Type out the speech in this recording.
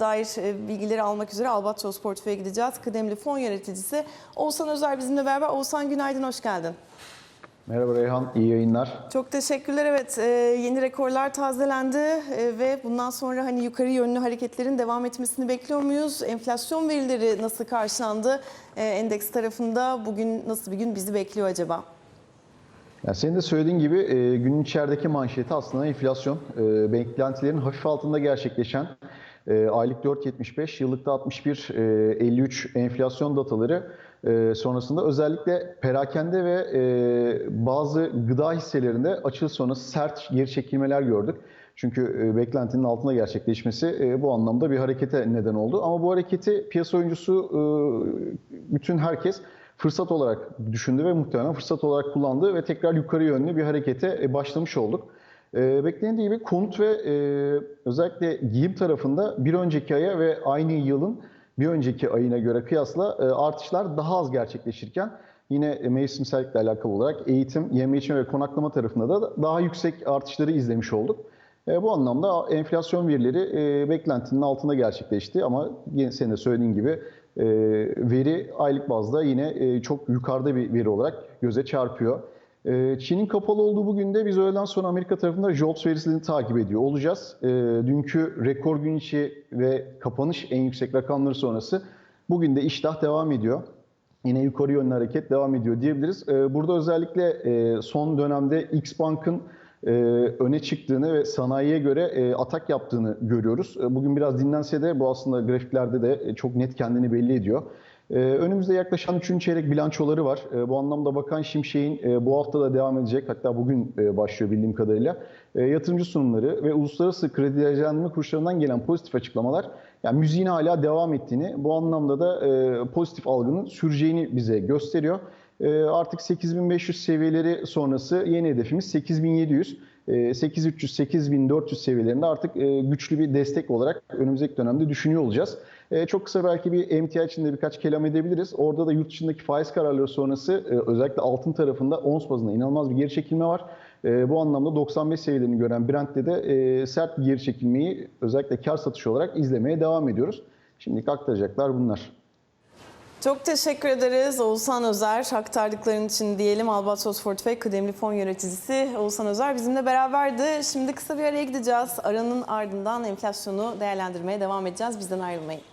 dair e, bilgileri almak üzere Albatros Portföy'e gideceğiz. Kıdemli fon yöneticisi Oğuzhan Özer bizimle beraber. Oğuzhan günaydın, hoş geldin. Merhaba Reyhan, iyi yayınlar. Çok teşekkürler. Evet, e, yeni rekorlar tazelendi e, ve bundan sonra hani yukarı yönlü hareketlerin devam etmesini bekliyor muyuz? Enflasyon verileri nasıl karşılandı? Endeks tarafında bugün nasıl bir gün bizi bekliyor acaba? Yani senin de söylediğin gibi günün içerideki manşeti aslında enflasyon. Beklentilerin hafif altında gerçekleşen e, aylık 4.75, yıllıkta 61.53 enflasyon dataları e, sonrasında özellikle perakende ve e, bazı gıda hisselerinde açılış sonrası sert geri çekilmeler gördük. Çünkü e, beklentinin altında gerçekleşmesi e, bu anlamda bir harekete neden oldu. Ama bu hareketi piyasa oyuncusu e, bütün herkes fırsat olarak düşündü ve muhtemelen fırsat olarak kullandı ve tekrar yukarı yönlü bir harekete e, başlamış olduk. E, beklendiği gibi konut ve e, özellikle giyim tarafında bir önceki aya ve aynı yılın bir önceki ayına göre kıyasla e, artışlar daha az gerçekleşirken yine mevsimsellikle alakalı olarak eğitim, yeme içme ve konaklama tarafında da daha yüksek artışları izlemiş olduk. E, bu anlamda enflasyon verileri e, beklentinin altında gerçekleşti ama senin de söylediğin gibi e, veri aylık bazda yine e, çok yukarıda bir veri olarak göze çarpıyor. E, Çin'in kapalı olduğu bugün de biz öğleden sonra Amerika tarafında JOLTS verisini takip ediyor olacağız. E, dünkü rekor gün içi ve kapanış en yüksek rakamları sonrası bugün de iştah devam ediyor. Yine yukarı yönlü hareket devam ediyor diyebiliriz. E, Burada özellikle e, son dönemde X Bank'ın e, öne çıktığını ve sanayiye göre e, atak yaptığını görüyoruz. Bugün biraz dinlense de bu aslında grafiklerde de çok net kendini belli ediyor. E, Önümüzde yaklaşan 3. çeyrek bilançoları var. E, Bu anlamda Bakan Şimşek'in e, bu hafta da devam edecek, hatta bugün e, başlıyor bildiğim kadarıyla. E, Yatırımcı sunumları ve uluslararası kredi derecelendirme kuruluşlarından gelen pozitif açıklamalar yani müziğin hala devam ettiğini, bu anlamda da e, pozitif algının süreceğini bize gösteriyor. Artık 8500 seviyeleri sonrası yeni hedefimiz 8700. E, 8300-8400 seviyelerinde artık e, güçlü bir destek olarak önümüzdeki dönemde düşünüyor olacağız. E, Çok kısa belki bir emtia içinde birkaç kelam edebiliriz. Orada da yurt dışındaki faiz kararları sonrası e, özellikle altın tarafında ons bazında inanılmaz bir geri çekilme var. E, Bu anlamda 95 seviyelerini gören Brent'te de e, sert bir geri çekilmeyi özellikle kar satışı olarak izlemeye devam ediyoruz. Şimdilik aktaracaklar bunlar. Çok teşekkür ederiz Oğuzhan Özer. Aktardıkların için diyelim Albatros Portföy Kıdemli Fon Yöneticisi Oğuzhan Özer bizimle beraberdi. Şimdi kısa bir araya gideceğiz. Aranın ardından enflasyonu değerlendirmeye devam edeceğiz. Bizden ayrılmayın.